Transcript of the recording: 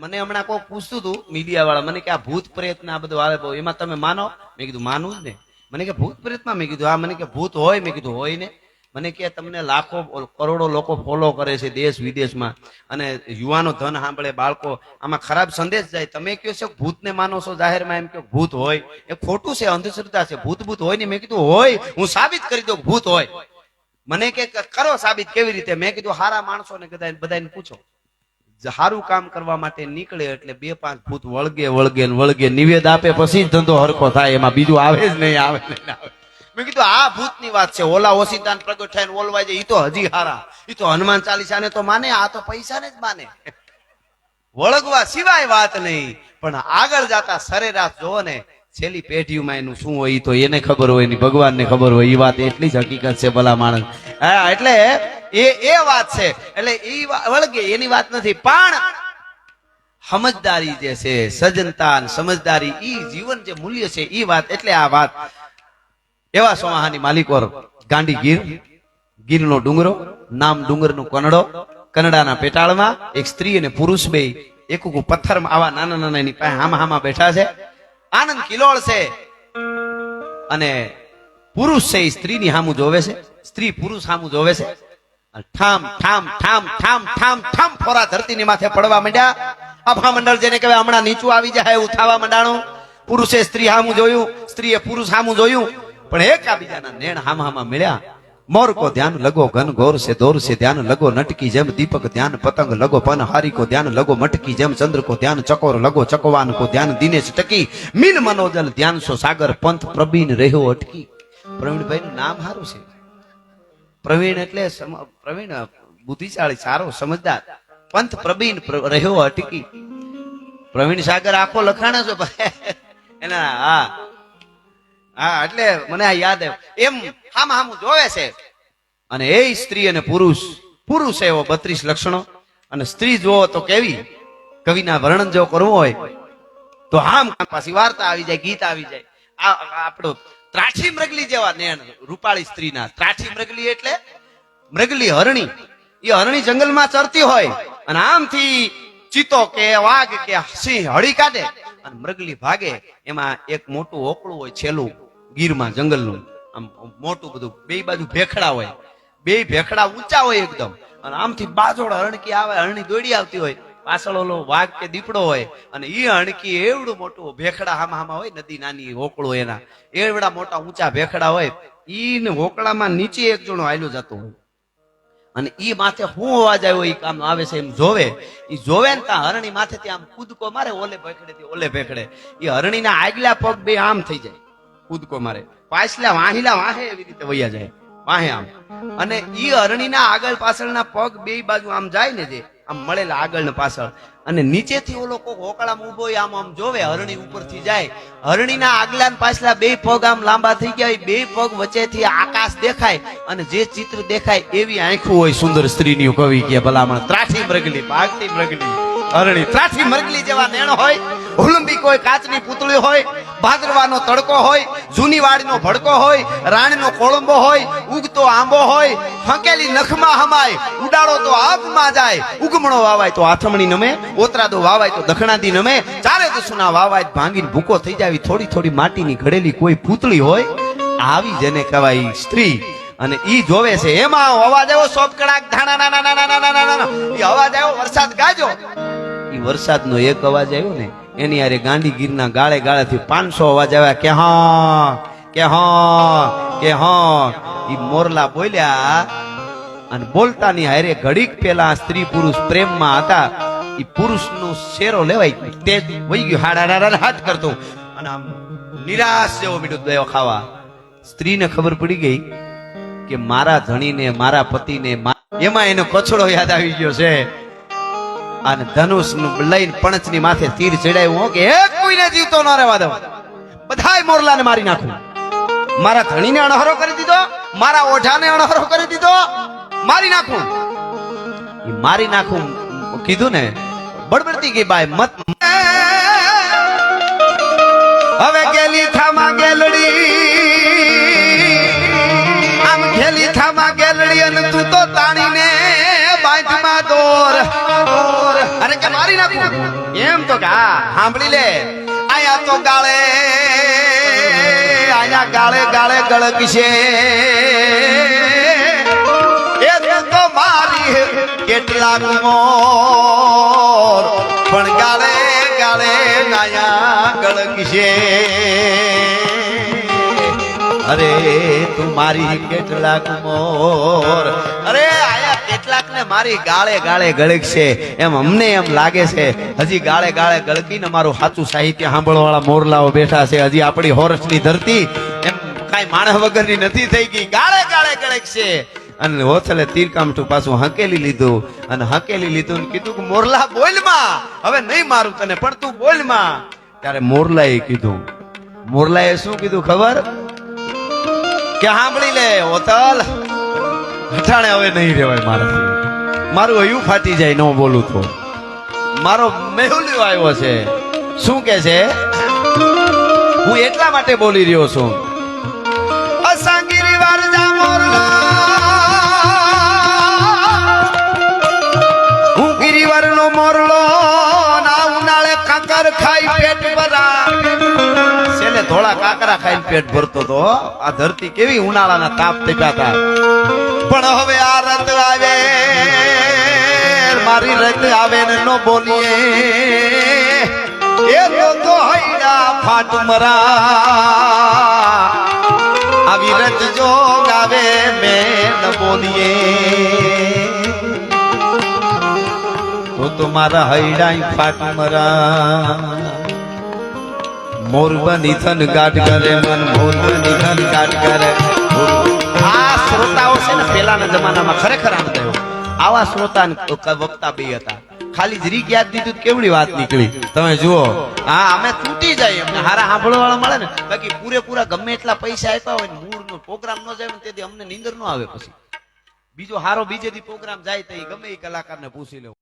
મને હમણાં કોઈ પૂછતું હતું મીડિયા વાળા મને કે આ ભૂત પ્રયત્ન આ બધું આવે બહુ. એમાં તમે માનો? મેં કીધું, માનું જ ને. મને કે ભૂત પ્રેતમાં મેં? કીધું, હા, મને કે ભૂત હોય, મેં કીધું, હોય ને. મને કે તમને લાખો, કરોડો લોકો ફોલો કરે છે દેશ વિદેશમાં. અને યુવાનો ધન સાંભળે, બાળકો, આમાં ખરાબ સંદેશ જાય. તમે કહો છો ભૂતને માનો છો? જાહેરમાં એમ કે ભૂત હોય. એ ખોટું છે, અંધશ્રદ્ધા છે. ભૂત ભૂત હોય ને, મેં કીધું, હોય. હું સાબિત કરી દઉં ભૂત હોય. મને કે, કરો સાબિત કેવી રીતે? મેં કીધું, હારા માણસોને બધા બધાને પૂછો. સારું કામ કરવા માટે નીકળે એટલે બે પાંચ ભૂત વળગે વળગે ને વળગે નિવેદ આપે પછી જ ધંધો હરખો થાય, એમાં બીજું આવે જ નહીં, આવે નહીં, આવે મેં કીધું, આ ભૂતની વાત છે, ઓલા ઓસિતાન પ્રગટ થાય ઓલવાય જાય એ તો હજી હારા. એ તો હનુમાન ચાલીસાને તો માને, આ તો પૈસાને જ માને. વળગવા સિવાય વાત નહીં, પણ આગળ જાતા સરેરાશ જોવો ને, છેલ્લી પેઢીમાં એનું શું હોય તો એને ખબર હોય ભગવાન ભગવાનને ખબર હોય એ વાત એટલી જ હકીકત છે, ભલા માણસ. હા, એટલે એ એ વાત છે. એટલે એ વળગે, એની વાત નથી. પણ સમજદારી જે છે સજનતા સમજદારી, ઈ જીવન જે મૂલ્ય છે, ઈ વાત એટલે આ વાત. એવા સોહાની માલિકો ગાંડી ગીર, ગીરનો ડુંગરો, નામ ડુંગરનું કનડો, કનડાના પેટાળમાં એક સ્ત્રી અને પુરુષ બે એક પથ્થરમાં આવા નાના નાના એની પાસે હામા હામા બેઠા છે. આનંદ કિલોળ છે. અને પુરુષ છે એ સ્ત્રીની સામું જોવે છે. સ્ત્રી પુરુષ સામું જોવે છે. ઠામ ઠામ ઠામ ઠામ ઠામ ઠામ ફોરા ધરતીની માથે પડવા માંડ્યા. અભા મંડળ જેને કહેવાય હમણાં નીચું આવી જાય, એવું થવા માંડાણું. પુરુષે સ્ત્રી સામું જોયું, સ્ત્રીએ પુરુષ સામું જોયું. પણ એકાબીજાના નેણ હામામાં હામા મળ્યા. મોર કો ધ્યાન લગો, ઘન ઘોર સે, દોર સે, ધ્યાન લગો, નટકી જેમ દીપક ધ્યાન, પતંગ લગો, પન હારી કો ધ્યાન લગો, મટકી જેમ ચંદ્ર કો ધ્યાન, ચકોર લગો ચકવાન કો ધ્યાન, દિનેશ ટકી. મીન મનોજલ ધ્યાન સો સાગર, પંથ પ્રબીન રહ્યો અટકી. પ્રવીણભાઈ નું નામ સારું છે. પ્રવીણ એટલે પ્રવીણ બુદ્ધિશાળી, સારો, સમજદાર. પંથ પ્રવીણ રહ્યો અટકી. પ્રવીણ સાગર આખો લખાણ છો એના, હા. હા, એટલે મને આ યાદ એમ હામ હામું જોવે છે. અને એ સ્ત્રી અને પુરુષ પુરુષ એવો બત્રીસ લક્ષણો. અને સ્ત્રી જોવો તો કેવી? કવિના વર્ણન જો કરવું હોય, તો હામ પાછી વાર્તા આવી જાય, ગીત આવી જાય. આ આપણો ત્રાઠી મૃગલી જેવા નેણ રૂપાળી સ્ત્રીના. ત્રાછી મૃગલી એટલે મૃગલી હરણી. એ હરણી જંગલમાં ચરતી હોય અને આમથી ચિત્તો કે વાઘ કે સિંહ હળી કાઢે અને મૃગલી ભાગે. એમાં એક મોટું ઓકળું હોય છેલ્લું ગીરમાં જંગલનું. આમ મોટું બધું બે બાજુ ભેખડા હોય. બે ભેખડા ઊંચા હોય એકદમ. અને આમથી બાજોડ હરણકી આવે, હરણી દોડી આવતી હોય. પાછળ ઓલો વાઘ કે દીપડો હોય અને એ હણકી એવડું મોટું ભેખડા હામા હામા હોય, નદી નાની હોકળો એના. એવડા મોટા ઊંચા ભેખડા હોય ઈ હોકળામાં નીચે એક જણો આયલું જતો હોય. અને ઈ માથે હું અવાજ આવ્યો, ઈ કામ આવે છે એમ જોવે. ઈ જોવે ને ત્યાં હરણી માથે આમ કૂદકો મારે, ઓલે ભેખડે થી ઓલે ભેખડે. એ હરણીના આગલા પગ બે આમ થઈ જાય, કૂદકો મારે. પાછલા વાહીલા વાહે એવી રીતે વૈયા જાય, વાહે આમ. અને ઈ હરણીના આગળ પાછળના પગ બે બાજુ આમ જાય ને જે આમ મળેલા આગળ ને પાછળ. અને નીચેથી ઓલો કોક હોકળામાં ઊભો આમ આમ જોવે, હરણી ઉપરથી જાય. હરણીના આગલા પાછલા બે પગ આમ લાંબા થઈ ગયા બે પગ વચ્ચેથી આકાશ દેખાય અને જે ચિત્ર દેખાય એવી આંખું હોય સુંદર સ્ત્રીની કવિ કે ભલામણ. ત્રાઠી મરગલી ભાગતી મરગલી હરણી. ત્રાઠી મરગલી જેવા નેણ હોય હુલંબી હોય કાચની પૂતળી હોય ભાદરવાનો તડકો હોય જૂની વાડીનો ભડકો હોય રાણીનો કોળંબો હોય ઉગતો આંબો હોય ફંકેલી નખમાં હમાય ઉડાડો તો આબમાં જાય ઉગમણો વાવાય તો આથમણી નમે ઓતરાદો વાવાય તો દખણાદી નમે ચારે દુસુના વાવાય ભાંગીને ભૂકો થઈ જાય થોડી થોડી માટીની ઘડેલી કોઈ પૂતળી હોય આવી જેને કહેવાય સ્ત્રી અને ઈ જોવે છે એમાં અવાજ આવ્યો સોપ કડાક ધાણા ના ના ના ના ના ના ના ઈ અવાજ આવ્યો વરસાદ ગાજો ઈ વરસાદનો એક અવાજ આવ્યો ને એની હારે ગાંધીગીરના ગાળે ગાળેથી પાંચસો અવાજ આવ્યા. કે હા કે હા કે હા. એ મોરલા બોલ્યા અને બોલતાની હારે ઘડીક પેલા સ્ત્રી પુરુષ પ્રેમમાં હતા. એ પુરુષનો શેરો લેવાય તે વહી ગયો. હાડા હાથ કરતો. અને આમ નિરાશ જેવો મીઠું દયો ખાવા. સ્ત્રીને ખબર પડી ગઈ કે મારા ધણીને, મારા પતિને એમાં એનો કચડો યાદ આવી ગયો છે. અને ધનુષનું લઈને પણચની માથે તીર ચડાવ્યું કે એક કોઈને જીવતો ન રહેવા દઉં. બધાય મોરલાને મારી નાખું. મારા ધણીને અણહરો કરી દીધો, મારા ઓઢાને અણહરો કરી દીધો, મારી નાખું. ઈ મારી નાખું કીધું ને બડબડતી ગઈ બાય, મત હવે ગેલી થામા ગેલડી. આમ ગેલી થામા ગેલડી અને તું તો તાણીને બાંધમાં દોર. નાખું તો કા સાંભળી લે. આયા તો ગાળે આયા ગાળે ગાળે ગળક છે એ તું મારી કેટલા મોર, પણ ગાળે ગાળે નાયા ગળક છે અરે, તું મારી કેટલા કુમોર અરે કેટલાક ને મારી ગાળે ગાળે ગળક છે એમ અમને એમ લાગે છે, હજી ગાળે ગાળે ગળકીને મારું સાચું સાહિત્ય સાંભળવા વાળા મોરલાઓ બેઠા છે. હજી આપણી હોરસની ધરતી એમ કાંઈ માણસ વગરની નથી થઈ ગઈ. ગાળે ગાળે ગળક છે અને હોથલે તીરકામઠું પાછું હંકેલી લીધું. અને હંકેલી લીધું કીધું કે, મોરલા, બોલમાં. હવે નહીં મારું તને, પણ તું બોલમાં. ત્યારે મોરલાએ કીધું, મોરલાએ શું કીધું ખબર? કે સાંભળી લે ઓતલ હઠાણે હવે નહીં રહેવાય મારાથી. મારું હયું ફાટી જાય, ન બોલું તો. મારો મેહુલ્યો આવ્યો છે. શું કે છે? હું એટલા માટે બોલી રહ્યો છું. અસાંગીરી વારજા મોરલા. હું ગિરિવરનો મોરલો, ના ઉનાળે કાંકર ખાઈ પેટ ભરા ધોળા કાકરા ખાઈને પેટ ભરતો તો આ ધરતી કેવી ઉનાળાના તાપ ગયા હતા પણ હવે આ રત આવે, મારી રત આવે ને નો બોલીએ. એ તો હૈડા ફાટ મરા. આવી રત જો ગાવે મેં ન બોલીએ. તો મારા હૈડા ફાટ મરા. મોરબની થન ગાટ કરે મન મોરબની થન ગાટ કરે. આ શ્રોતાઓ છે ને પહેલાના જમાનામાં ખરેખર આમ થયો. આવા શ્રોતા વક્તા બે હતા. ખાલી જરીક યાદ દીધું કેવડી વાત નીકળી? તમે જુઓ. હા અમે તૂટી જાય અમને હારા સાંભળવા મળે ને બાકી પૂરેપૂરા ગમે એટલા પૈસા આપ્યા હોય ને મૂળ નો પ્રોગ્રામ ન જાય ને તેથી અમને નીંદર ન આવે પછી. બીજો હારો બીજે દી પ્રોગ્રામ જાય તો ગમે એ કલાકારને પૂછી લેવું.